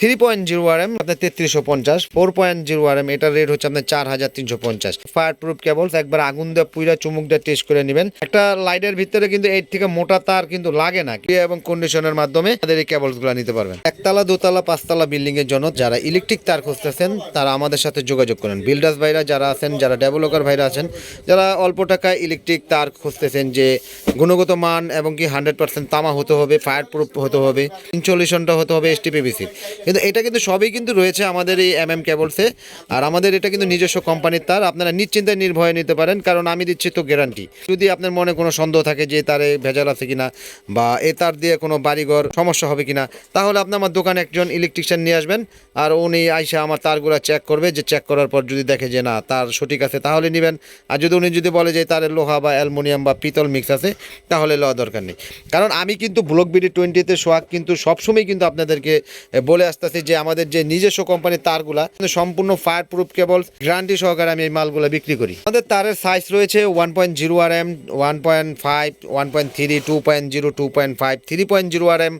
Three point zero R M আপনার তেত্রিশশো পঞ্চাশ four point zero R M এটার রেট হচ্ছে আপনার চার হাজার তিনশো পঞ্চাশ। ফায়ার প্রুফ কেবলস একবার আগুন দিয়ে, পুইরা, চুমুক দিয়ে টেস্ট করে নেবেন। একটা লাইটের ভিতরে কিন্তু এর থেকে মোটা তার কিন্তু লাগে না। এবং কন্ডিশনের মাধ্যমে তাদের এই কেবলসগুলো নিতে পারবেন। একতলা, দোতলা, পাঁচতলা বিল্ডিং এর জন্য যারা ইলেকট্রিক তার খুঁজতেছেন, তারা আমাদের সাথে যোগাযোগ করেন। বিল্ডার্স ভাইরা যারা আছেন, যারা ডেভেলপার ভাইরা আছেন, যারা অল্প টাকায় ইলেকট্রিক তার খুঁজতেছেন যে গুণগত মান এবং কি হান্ড্রেড পার্সেন্ট তামা হতে হবে ফায়ার প্রুফ হতে হবে ইনসলিউশনটা হতে হবে এসটিপিবিসির কিন্তু এটা কিন্তু সবই কিন্তু রয়েছে আমাদের এই এম এম কেবলসে আর আমাদের এটা কিন্তু নিজস্ব কোম্পানির তার। আপনারা নিশ্চিন্তায় নির্ভয়ে নিতে পারেন, কারণ আমি দিচ্ছি তো গ্যারান্টি যদি আপনার মনে কোনো সন্দেহ থাকে যে তারে ভেজাল আছে কিনা, বা এ তার দিয়ে কোনো বাড়িঘর সমস্যা হবে কিনা, তাহলে আপনি আমার দোকানে একজন ইলেকট্রিশিয়ান নিয়ে আসবেন, আর উনি আইসা আমার তারগুলো চেক করবে। যে চেক করার পর যদি দেখে যে না, তার সঠিক আছে, তাহলে নেবেন। আর যদি উনি যদি বলে যে তার লোহা বা অ্যালুমিনিয়াম বা পিতল মিক্স আছে, তাহলে লওয়া দরকার নেই। কারণ আমি কিন্তু ব্লক বিডি টোয়েন্টিতে সোয়াগ কিন্তু সবসময় কিন্তু আপনাদেরকে বলে আসতেছি যে আমাদের যে নিজস্ব কোম্পানির তারগুলা সম্পূর্ণ ফায়ার প্রুফ কেবল গ্যারান্টি সহকারে আমি এই মালগুলো বিক্রি করি। আমাদের তারের সাইজ রয়েছে one point zero R M one point five one point three two point zero two point five three point zero R M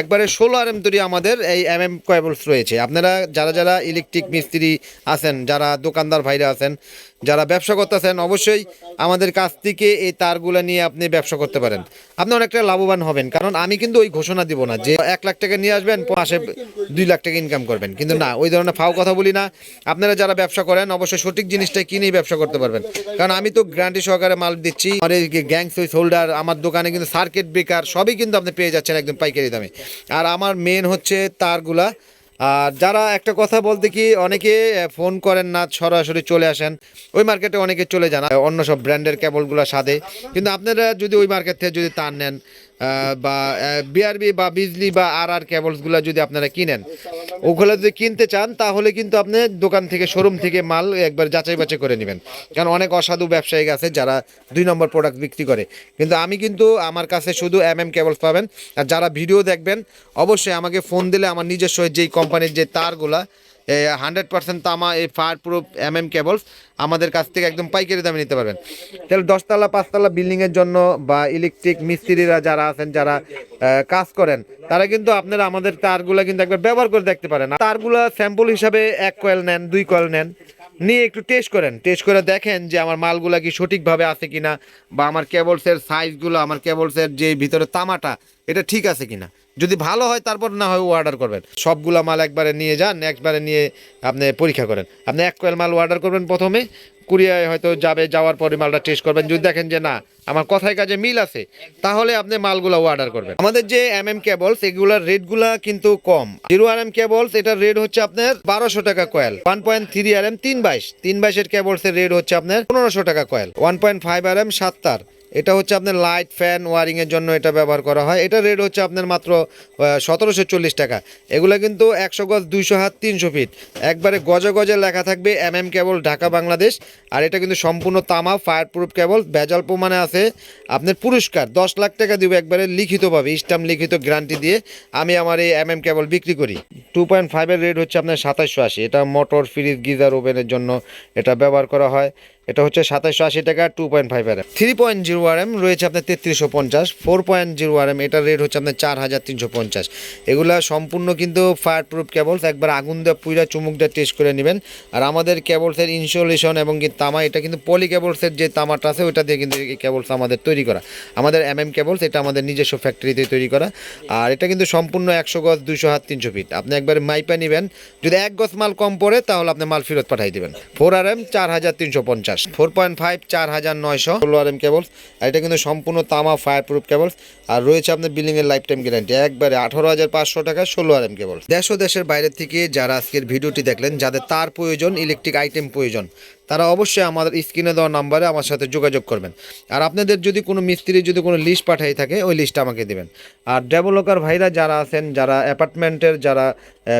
একবারে ষোলো আর এম তৈরি আমাদের এই এম এম কেবলস রয়েছে। আপনারা যারা যারা ইলেকট্রিক মিস্ত্রি আছেন, যারা দোকানদার ভাইরা আছেন, যারা ব্যবসা করতেছেন, অবশ্যই আমাদের কাছ থেকে এই তারগুলো নিয়ে আপনি ব্যবসা করতে পারেন। আপনি অনেকটা লাভবান হবেন, কারণ আমি কিন্তু ওই ঘোষণা দিব না যে এক লাখ টাকা নিয়ে আসবেন, মাসে দুই লাখ টাকা ইনকাম করবেন। কিন্তু না, ওই ধরনের ফাও কথা বলি না। আপনারা যারা ব্যবসা করেন, অবশ্যই সঠিক জিনিসটা কিনেই ব্যবসা করতে পারবেন। কারণ আমি তো গ্যারান্টি সহকারে মাল দিচ্ছি। আমার এই গ্যাং সুইচ হোল্ডার আমার দোকানে কিন্তু সার্কিট ব্রেকার সবই কিন্তু আপনি পেয়ে যাচ্ছেন একদম পাইকারি দামে। আর আমার মেন হচ্ছে তারগুলা। আর যারা একটা কথা বলতে কি, অনেকে ফোন করেন না, সরাসরি চলে আসেন। ওই মার্কেটে অনেকে চলে যান। অন্য সব ব্র্যান্ডের কেবলগুলো সাথে কিন্তু আপনারা যদি ওই মার্কেট থেকে যদি তার নেন বা বিআরবি বা বিজলি বা আর আর কেবলসগুলো যদি আপনারা কিনেন, ওগুলো যদি কিনতে চান, তাহলে কিন্তু আপনি দোকান থেকে শোরুম থেকে মাল একবার যাচাই বাছাই করে নেবেন। কারণ অনেক অসাধু ব্যবসায়ী আছে যারা দুই নম্বর প্রোডাক্ট বিক্রি করে। কিন্তু আমি কিন্তু আমার কাছে শুধু এম এম কেবলস পাবেন। আর যারা ভিডিও দেখবেন, অবশ্যই আমাকে ফোন দিলে আমার নিজস্ব যেই কোম্পানির যে তারগুলা হান্ড্রেড পার্সেন্ট তামা, এই fire proof M M cables আমাদের কাছ থেকে একদম পাইকারি দামে নিতে পারবেন। তাহলে দশতলা, পাঁচতলা বিল্ডিংয়ের জন্য বা ইলেকট্রিক মিস্ত্রিরা যারা আছেন, যারা কাজ করেন, তারা কিন্তু আপনারা আমাদের তারগুলো কিন্তু একবার ব্যবহার করে দেখতে পারেন। তারগুলো স্যাম্পল হিসাবে এক কয়েল নেন, দুই কয়েল নেন, নিয়ে একটু টেস্ট করেন। টেস্ট করে দেখেন যে আমার মালগুলা কি সঠিকভাবে আছে কিনা বা আমার কেবলসের সাইজগুলো আমার কেবলসের যে ভিতরে তামাটা, এটা ঠিক আছে কিনা। যদি ভালো হয়, তারপর না হয় অর্ডার করবেন। সবগুলা মাল একবারে নিয়ে যান, একবারে নিয়ে আপনি পরীক্ষা করেন। আপনি এক কোয়েল মাল অর্ডার করবেন প্রথমে, কুরিয়ায় হয়তো যাবে, যাওয়ার পরে মালটা টেস্ট করবেন। যদি দেখেন যে না, আমার কথায় কাজে মিল আছে, তাহলে আপনি মালগুলো অর্ডার করবেন। আমাদের যে এম এম কেবলস এগুলার রেটগুলা কিন্তু কম। জিরো আর এম কেবলস এটার রেট হচ্ছে আপনার বারোশো টাকা coil. One point three R M তিন বাইশ। তিন বাইশের কেবলসের রেট হচ্ছে আপনার পনেরোশো টাকা coil. One point five R M সাত তার। এটা হচ্ছে আপনার লাইট ফ্যান ওয়ারিংয়ের জন্য এটা ব্যবহার করা হয়। এটা রেট হচ্ছে আপনার মাত্র সতেরোশো চল্লিশ টাকা। এগুলো কিন্তু একশো গজ, দুইশো হাত, তিনশো ফিট একবারে গজে গজে লেখা থাকবে M M cable Dhaka, Bangladesh. আর এটা কিন্তু সম্পূর্ণ তামা ফায়ার প্রুফ কেবল ভেজাল প্রমাণে আছে। আপনার পুরস্কার, দশ লাখ টাকা দিব একবারে লিখিতভাবে স্টাম্প লিখিত গ্যারান্টি দিয়ে আমি আমার এই এম এম কেবল বিক্রি করি। টু পয়েন্ট ফাইভের রেট হচ্ছে আপনার সাতাশশো আশি। এটা মোটর ফ্রিজ গিজার ওভেনের জন্য এটা ব্যবহার করা হয়। এটা হচ্ছে সাতাশশো আশি টাকা two point five R M three point zero R M রয়েছে আপনার তেত্রিশশো পঞ্চাশ four point zero R M এটার রেট হচ্ছে আপনার চার হাজার তিনশো পঞ্চাশ। এগুলা সম্পূর্ণ কিন্তু ফায়ার প্রুফ কেবলস একবার আগুন দিয়ে পুইরা চুমুক দিয়ে টেস্ট করে নেবেন। আর আমাদের কেবলসের ইনসুলেশন এবং কি তামা, এটা কিন্তু পলি কেবলসের যে তামাটা আছে, ওইটা দিয়ে কিন্তু এই কেবলস আমাদের তৈরি করা। আমাদের এম এম কেবলস এটা আমাদের নিজস্ব ফ্যাক্টরিতে তৈরি করা। আর এটা কিন্তু সম্পূর্ণ একশো গজ দুশো হাত, তিনশো ফিট আপনি একবার মাইপা নেবেন, যদি এক গজ মাল কম পড়ে, তাহলে আপনি মাল ফেরত পাঠিয়ে দেবেন। ফোর আর এম চার হাজার তিনশো পঞ্চাশ। ফোর পয়েন্ট ফাইভ চার হাজার নয়শো ষোলো আর এম কেবলস এটা কিন্তু সম্পূর্ণ তামা ফায়ার প্রুফ কেবলস আর রয়েছে আপনার বিল্ডিং এর লাইফ টাইম গ্যারান্টি একবারে আঠারো হাজার পাঁচশো টাকা ষোলো আর এম কেবল দেশ ও দেশের বাইরে থেকে যারা আজকের ভিডিওটি দেখলেন, যাদের তার প্রয়োজন ইলেকট্রিক আইটেম প্রয়োজন তারা অবশ্যই আমাদের স্ক্রিনে দেওয়া নাম্বারে আমার সাথে যোগাযোগ করবেন। আর আপনাদের যদি কোনো মিস্ত্রি যদি কোনো লিস্ট পাঠাই থাকে, ওই লিস্টটা আমাকে দেবেন। আর ডেভেলপার ভাইরা যারা আছেন, যারা অ্যাপার্টমেন্টের যারা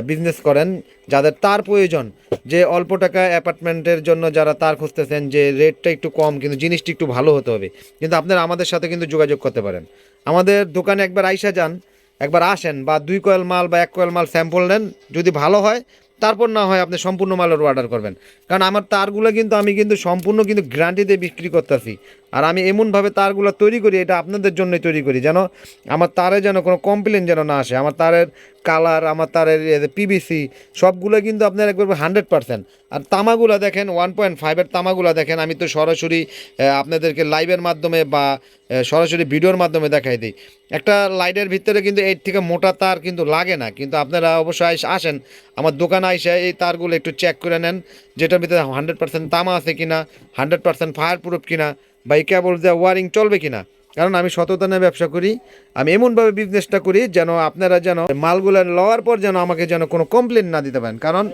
বিজনেস করেন, যাদের তার প্রয়োজন, যে অল্প টাকা অ্যাপার্টমেন্টের জন্য যারা তার খুঁজতেছেন, যে রেটটা একটু কম, কিন্তু জিনিসটি একটু ভালো হতে হবে, কিন্তু আপনারা আমাদের সাথে কিন্তু যোগাযোগ করতে পারেন। আমাদের দোকানে একবার আইসা যান, একবার আসেন, বা দুই কয়েল মাল বা এক কয়েল মাল স্যাম্পল নেন, যদি ভালো হয় তারপর না হয় আপনি সম্পূর্ণ মালের অর্ডার করবেন। কারণ আমার তারগুলো কিন্তু আমি কিন্তু সম্পূর্ণ কিন্তু গ্যারান্টিতে বিক্রি করতেছি। আর আমি এমনভাবে তারগুলো তৈরি করি, এটা আপনাদের জন্যই তৈরি করি, যেন আমার তারে যেন কোনো কমপ্লেন যেন না আসে। আমার তারের কালার আমার তারের পিবিসি সবগুলো কিন্তু আপনার একবার হান্ড্রেড পার্সেন্ট আর তামাগুলো দেখেন ওয়ান পয়েন্ট ফাইভের তামাগুলো দেখেন, আমি তো সরাসরি আপনাদেরকে লাইভের মাধ্যমে বা সরাসরি ভিডিওর মাধ্যমে দেখাই দিই। একটা লাইটের ভিতরে কিন্তু এর থেকে মোটা তার কিন্তু লাগে না, কিন্তু আপনারা অবশ্যই আসেন, আমার দোকানে আইসে এই তারগুলো একটু চেক করে নেন, যেটার ভিতরে হান্ড্রেড পার্সেন্ট তামা আছে কিনা হান্ড্রেড পার্সেন্ট ফায়ার প্রুফ কিনা বা এই কেবল দেওয়া ওয়ারিং চলবে কিনা? কারণ আমি সততা ব্যবসা করি, আমি এমনভাবে বিজনেসটা করি যেন আপনারা যেন মালগুলো লওয়ার পর যেন আমাকে যেন কোনো কমপ্লেন না দিতে পারেন। কারণ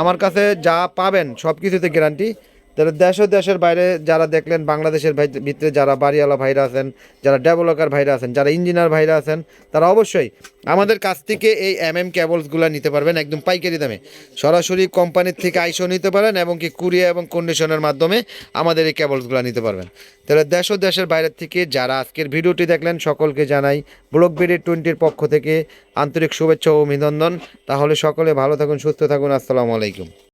আমার কাছে যা পাবেন সব কিছুতে গ্যারান্টি যারা দেশ ও দেশের বাইরে যারা দেখলেন, বাংলাদেশের ভিতরে যারা বাড়িওয়ালা ভাইরা আছেন, যারা ডেভেলপার ভাইরা আছেন, যারা ইঞ্জিনিয়ার ভাইরা আছেন, তারা অবশ্যই আমাদের কাছ থেকে এই এম এম কেবলসগুলো নিতে পারবেন একদম পাইকারি দামে। সরাসরি কোম্পানির থেকে আইসও নিতে পারেন এবং কি কুরিয়া এবং কন্ডিশনের মাধ্যমে আমাদের এই কেবলসগুলো নিতে পারবেন। তাহলে দেশ ও দেশের বাইরের থেকে যারা আজকের ভিডিওটি দেখলেন, সকলকে জানাই ব্লক বিডি টোয়েন্টির পক্ষ থেকে আন্তরিক শুভেচ্ছা ও অভিনন্দন। তাহলে সকলে ভালো থাকুন, সুস্থ থাকুন, আসসালামু আলাইকুম।